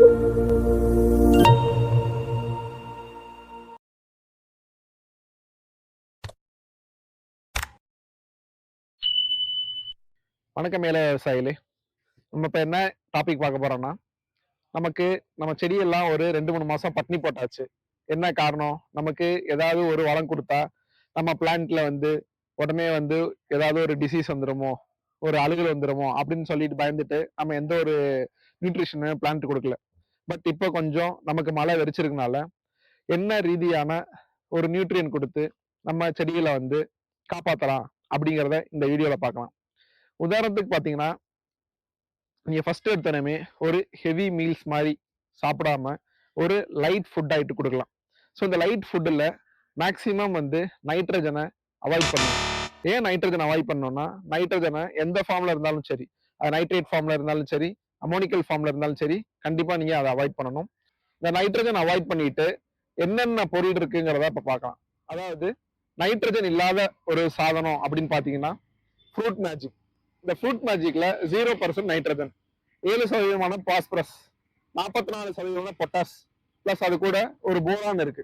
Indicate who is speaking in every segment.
Speaker 1: வணக்கம் மேலே விவசாயிகளே. நம்ம இப்போ என்ன டாபிக் பார்க்க போறோம்னா நமக்கு நம்ம செடியெல்லாம் ஒரு ரெண்டு மூணு மாசம் பட்னி போட்டாச்சு. என்ன காரணம்? நமக்கு ஏதாவது ஒரு வளம் கொடுத்தா நம்ம பிளான்ட்ல வந்து உடனே வந்து ஏதாவது ஒரு டிசீஸ் வந்துருமோ? ஒரு அழுகல் வந்துருமோ? அப்படின்னு சொல்லிட்டு பயந்துட்டு நம்ம எந்த ஒரு நியூட்ரிஷனு பிளான்ட் கொடுக்கல. பட் இப்போ கொஞ்சம் நமக்கு மழை வெறிச்சிருக்கனால என்ன ரீதியான ஒரு நியூட்ரியன் கொடுத்து நம்ம செடிகளை வந்து காப்பாற்றலாம் அப்படிங்கிறத இந்த வீடியோவில் பார்க்கலாம். உதாரணத்துக்கு பார்த்தீங்கன்னா நீங்கள் ஃபர்ஸ்ட் எடுத்தனமே ஒரு ஹெவி மீல்ஸ் மாதிரி சாப்பிடாம ஒரு லைட் ஃபுட் ஆகிட்டு கொடுக்கலாம். ஸோ இந்த லைட் ஃபுட்டில் மேக்சிமம் வந்து நைட்ரஜனை அவாய்ட் பண்ணணும். ஏன் நைட்ரஜன் அவாய்ட் பண்ணோம்னா நைட்ரஜனை எந்த ஃபார்மில் இருந்தாலும் சரி அது நைட்ரேட் ஃபார்மில் இருந்தாலும் சரி அமோனிக்கல் ஃபார்ம்ல இருந்தாலும் சரி கண்டிப்பா நீங்க அதை அவாய்ட் பண்ணணும். இந்த நைட்ரஜன் அவாய்ட் பண்ணிட்டு என்னென்ன பொருள் இருக்குங்கிறத இப்ப பார்க்கலாம். அதாவது நைட்ரஜன் இல்லாத ஒரு சாதனம் அப்படின்னு பாத்தீங்கன்னா ஃப்ரூட் மேஜிக் இந்த ஃப்ரூட் மேஜிக்ல ஜீரோ பர்சன்ட் நைட்ரஜன் ஏழு சதவீதமான பாஸ்பரஸ் நாற்பத்தி நாலு சதவீதமான பொட்டாஸ் பிளஸ் அது கூட ஒரு போரான் இருக்கு.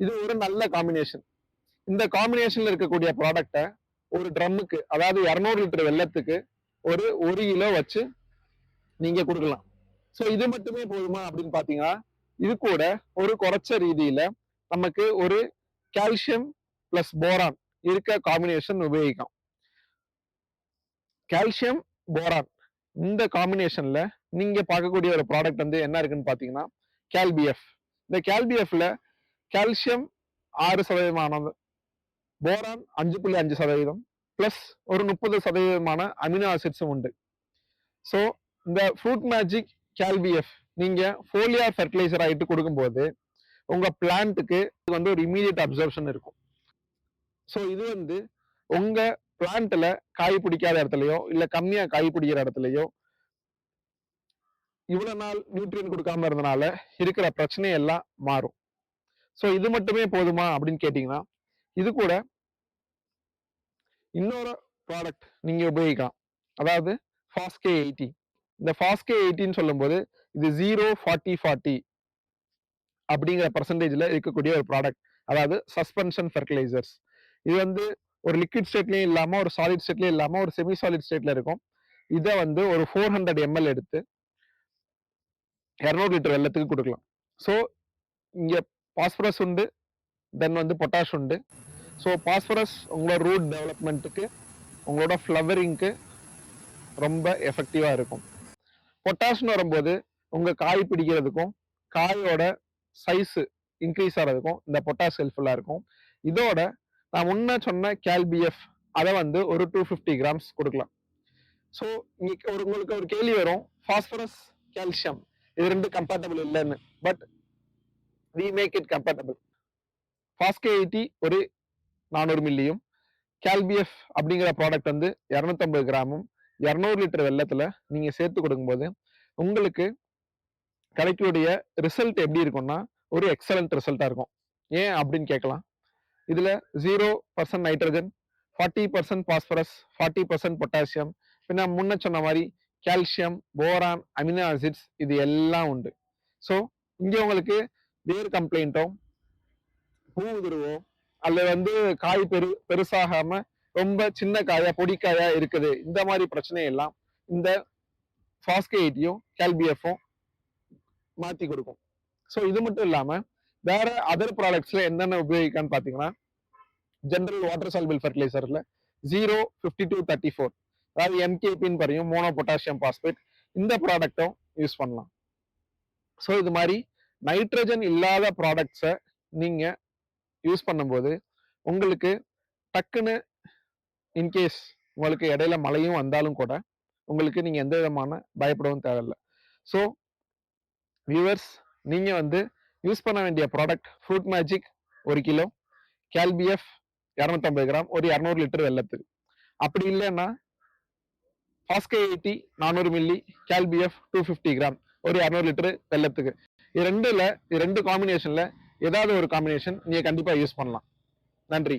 Speaker 1: இது ஒரு நல்ல காம்பினேஷன் இந்த காம்பினேஷன்ல இருக்கக்கூடிய ப்ராடக்டை ஒரு ட்ரம்முக்கு அதாவது இரநூறு லிட்டர் வெள்ளத்துக்கு ஒரு ஒரு கிலோ வச்சு நீங்க கொடுக்கலாம். ஸோ இது மட்டுமே போதுமா அப்படின்னு பாத்தீங்கன்னா இது கூட ஒரு குறைச்ச ரீதியில நமக்கு ஒரு கால்சியம் பிளஸ் போரான் இருக்க காம்பினேஷன் உபயோகிக்கும் கால்சியம் போரான் இந்த காம்பினேஷன்ல நீங்க பார்க்கக்கூடிய ஒரு ப்ராடக்ட் வந்து என்ன இருக்குன்னு பாத்தீங்கன்னா கேல்பிஎஃப் இந்த கேல்பிஎஃப்ல கால்சியம் ஆறு சதவீதமானது போரான் அஞ்சு புள்ளி அஞ்சு சதவீதம் பிளஸ் ஒரு முப்பது சதவீதமான அமினோ ஆசிட்ஸும் உண்டு. ஸோ இந்த ஃப்ரூட் மேஜிக் கேல்பிஎஃப் நீங்கள் ஃபோலியார் ஃபர்டிலைசர் ஆகிட்டு கொடுக்கும்போது உங்கள் பிளான்ட்டுக்கு இது வந்து ஒரு இமீடியட் அப்சர்ப்ஷன் இருக்கும். ஸோ இது வந்து உங்கள் பிளான்ட்டில் காய் பிடிக்காத இடத்துலையோ இல்லை கம்மியாக காய் பிடிக்கிற இடத்துலையோ இவ்வளோ நாள் நியூட்ரியன் கொடுக்காம இருந்தனால இருக்கிற பிரச்சனையெல்லாம் மாறும். ஸோ இது மட்டுமே போதுமா அப்படின்னு கேட்டிங்கன்னா இது கூட இன்னொரு ப்ராடக்ட் நீங்கள் உபயோகிக்கலாம். அதாவது ஃபாஸ்கே எயிட்டி இந்த ஃபாஸ்கே எயிட்டின்னு சொல்லும்போது இது ஜீரோ ஃபார்ட்டி ஃபார்ட்டி அப்படிங்கிற பர்சன்டேஜில் இருக்கக்கூடிய ஒரு ப்ராடக்ட் அதாவது சஸ்பென்ஷன் ஃபெர்டிலைசர்ஸ் இது வந்து ஒரு லிக்விட் ஸ்டேட்லேயும் இல்லாமல் ஒரு சாலிட் ஸ்டேட்லேயும் இல்லாமல் ஒரு செமி சாலிட் ஸ்டேட்ல இருக்கும். இதை வந்து ஒரு ஃபோர் ஹண்ட்ரட் எம்எல் எடுத்து இரநூறு லிட்டர் வெள்ளத்துக்கு கொடுக்கலாம். ஸோ இங்கே பாஸ்பரஸ் உண்டு தென் வந்து பொட்டாஷ் உண்டு. ஸோ பாஸ்பரஸ் உங்களோட ரூட் டெவலப்மெண்ட்டுக்கு உங்களோட ஃப்ளவரிங்க்கு ரொம்ப எஃபெக்டிவாக இருக்கும். பொட்டாஷ்னு வரும்போது உங்கள் காய் பிடிக்கிறதுக்கும் காயோட சைஸு இன்க்ரீஸ் ஆகிறதுக்கும் இந்த பொட்டாஷ் ஹெல்ப்ஃபுல்லாக இருக்கும். இதோட நான் முன்ன சொன்ன கேல்பிஎஃப் அதை வந்து ஒரு டூ ஃபிஃப்டி கிராம்ஸ் கொடுக்கலாம். ஸோ இங்கே ஒரு உங்களுக்கு ஒரு கேள்வி வரும். ஃபாஸ்பரஸ் கால்சியம் இது ரெண்டு கம்பேட்டபிள் இல்லைன்னு. But we make it compatible ஃபாஸ்கே eighty ஒரு நானூறு மில்லியும் கேல்பிஎஃப் அப்படிங்கிற ப்ராடக்ட் வந்து இரநூத்தம்பது கிராமும் இரநூறு லிட்டர் வெள்ளத்தில் நீங்கள் சேர்த்து கொடுக்கும்போது உங்களுக்கு கிடைக்கக்கூடிய ரிசல்ட் எப்படி இருக்கும்னா ஒரு எக்ஸலண்ட் ரிசல்ட்டாக இருக்கும். ஏன் அப்படின்னு கேட்கலாம். இதில் zero percent nitrogen forty percent phosphorus forty percent potassium பின்ன முன்ன சொன்ன மாதிரி கால்சியம் போரான் அமினோ ஆசிட்ஸ் இது எல்லாம் உண்டு. ஸோ இங்கே உங்களுக்கு வேர் கம்ப்ளைண்ட்டோ பூ உதிர்வோ அல்லது வந்து காய் பெரு பெருசாகாமல் ரொம்ப சின்ன காயா பொடிக்காயா இருக்குது. இந்த மாதிரி பிரச்சனை எல்லாம் இந்த ஃபாஸ்கேட்டியும் கேல்பிஎஃப்பும் மாற்றி கொடுக்கும். ஸோ இது மட்டும் இல்லாமல் வேற அதர் ப்ராடக்ட்ஸில் என்னென்ன உபயோகிக்கான்னு பார்த்தீங்கன்னா general water soluble ஃபர்டிலைசரில் zero fifty two thirty four அதாவது எம்கேபின்னு பறையும் மோனோ பொட்டாசியம் பாஸ்பேட் இந்த ப்ராடக்ட்டும் யூஸ் பண்ணலாம். ஸோ இது மாதிரி நைட்ரஜன் இல்லாத ப்ராடக்ட்ஸை நீங்கள் யூஸ் பண்ணும்போது உங்களுக்கு டக்குன்னு இன்கேஸ் உங்களுக்கு இடையில மழையும் வந்தாலும் கூட உங்களுக்கு நீங்க எந்த விதமான பயப்படவும் தேவையில்லை. ஸோ வியூவர்ஸ் நீங்க வந்து யூஸ் பண்ண வேண்டிய ப்ராடக்ட் ஃப்ரூட் மேஜிக் ஒரு கிலோ கேல்பிஎஃப் இரநூத்தம்பது கிராம் ஒரு இரநூறு லிட்டர் வெள்ளத்துக்கு அப்படி இல்லைன்னா ஃபாஸ்கே எயிட்டி நானூறு மில்லி கேல்பிஎஃப் டூ ஃபிஃப்டி கிராம் ஒரு இரநூறு லிட்டர் வெள்ளத்துக்கு. இது ரெண்டுல இது ரெண்டு காம்பினேஷன்ல ஏதாவது ஒரு காம்பினேஷன் நீங்க கண்டிப்பா யூஸ் பண்ணலாம். நன்றி.